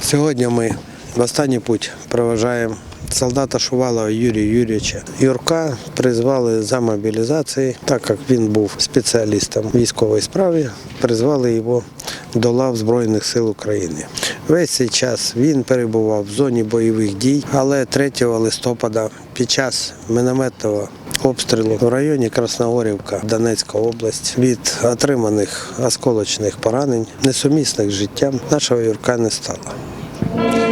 Сьогодні ми в останній путь проважаємо солдата Шувалова Юрія Юрійовича. Юрка призвали за мобілізації, так як він був спеціалістом в військовій справі, призвали його до лав Збройних сил України. Весь цей час він перебував в зоні бойових дій, але 3 листопада під час мінометного обстрілу в районі Красногорівка, Донецька область, від отриманих осколочних поранень, несумісних з життям, нашого Юрка не стало.